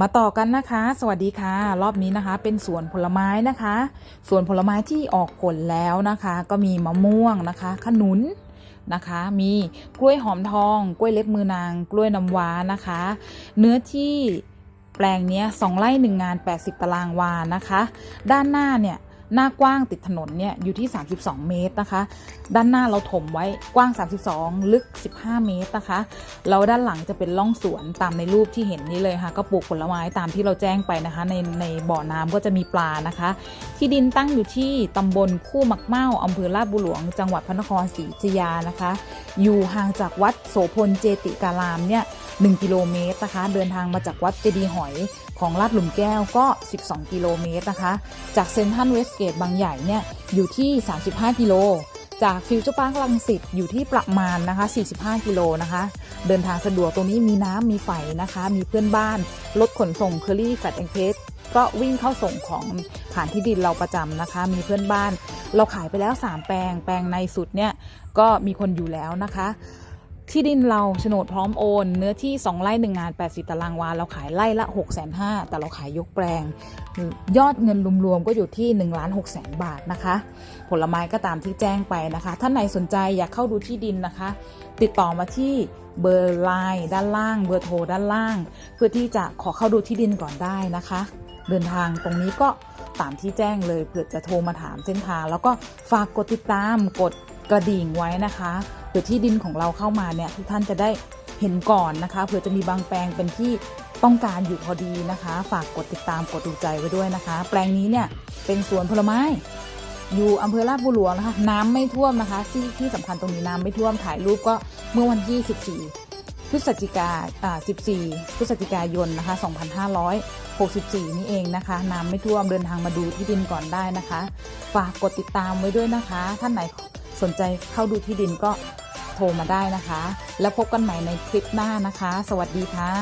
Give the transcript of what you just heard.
มาต่อกันนะคะ สวัสดีค่ะ รอบนี้นะคะ เป็นสวนผลไม้นะคะ สวนผลไม้ที่ออกผลแล้วนะคะ ก็มีมะม่วงนะคะ ขนุนนะคะ มีกล้วยหอมทอง กล้วยเล็บมือนาง กล้วยน้ำว้านะคะ เนื้อที่แปลงนี้สองไร่หนึ่งงาน 80 ตารางวานะคะ ด้านหน้าเนี่ย หน้ากว้างติดถนนเนี่ยอยู่ที่ 32 เมตรนะคะ ด้านหน้าเราถมไว้กว้าง 32 ลึก 15 เมตรนะคะแล้วด้านหลังจะเป็นร่องสวนตามในรูปที่เห็นนี้เลยค่ะ ก็ปลูกผลไม้ตามที่เราแจ้งไปนะคะ ในในบ่อน้ำก็จะมีปลานะคะ ที่ดินตั้งอยู่ที่ตำบลคู่มักเมาอำเภอลาดบุหลวง จังหวัดพระนครศรีอยุธยานะคะ อยู่ห่างจากวัดโสพลเจติการามเนี่ย 1 กิโลเมตรนะคะ เดินทางมาจากวัดเจดีหอยของลาดหลุมแก้วก็ 12 กิโลเมตรนะคะ จากเซนทรัลเวสเกตบางใหญ่เนี่ยอยู่ที่ 35 กิโล จากฟิวเจอร์พาร์คลังสิตอยู่ที่ประมาณนะคะ 45 กิโลนะคะ เดินทางสะดวกตรงนี้มีน้ำมีไฟนะคะ มีเพื่อนบ้าน รถขนส่งเคอรี่แฟตแองเพสก็วิ่งเข้าส่งของผ่านที่ดินเราประจำนะคะ มีเพื่อนบ้าน เราขายไปแล้ว 3 แปลง แปลงในสุดเนี่ยก็มีคนอยู่แล้วนะคะ ที่ดินเราโฉนดพร้อมโอน เนื้อที่ 2 ไร่1งาน 80 ตารางวา เราขายไร่ละ 6 5 0 0 0แต่เราขายยกแปลง ยอดเงินรวมๆก็อยู่ที่1ล้าน6แสนบาทนะคะ ผลไม้ก็ตามที่แจ้งไปนะคะ ท่านไหนสนใจอยากเข้าดูที่ดินนะคะ ติดต่อมาที่เบอร์ไลน์ด้านล่าง เบอร์โทรด้านล่าง เพื่อที่จะขอเข้าดูที่ดินก่อนได้นะคะ เดินทางตรงนี้ก็ตามที่แจ้งเลยเผื่อจะโทรมาถามเส้นทาง แล้วก็ฝากกดติดตามกดกระดิ่งไว้นะคะ ผื่อที่ดินของเราเข้ามาเนี่ยทุกท่านจะได้เห็นก่อนนะคะเผื่อจะมีบางแปลงเป็นที่ต้องการอยู่พอดีนะคะ ฝากกดติดตามกดดูใจไว้ด้วยนะคะ แปลงนี้เนี่ยเป็นสวนผลไม้ อยู่อำเภอลาดบุหลวงนะคะ น้ำไม่ท่วมนะคะที่ที่สำคัญตรงนี้น้ำไม่ท่วมถ่ายรูปก็เมื่อวันที่ 14 พฤศจิกาอ่า14 พฤศจิกายนนะคะ 2564 นี่เองนะคะ น้ำไม่ท่วมเดินทางมาดูที่ดินก่อนได้นะคะ ฝากกดติดตามไว้ด้วยนะคะ ท่านไหนสนใจเข้าดูที่ดินก็ โทรมาได้นะคะ แล้วพบกันใหม่ในคลิปหน้านะคะ สวัสดีค่ะ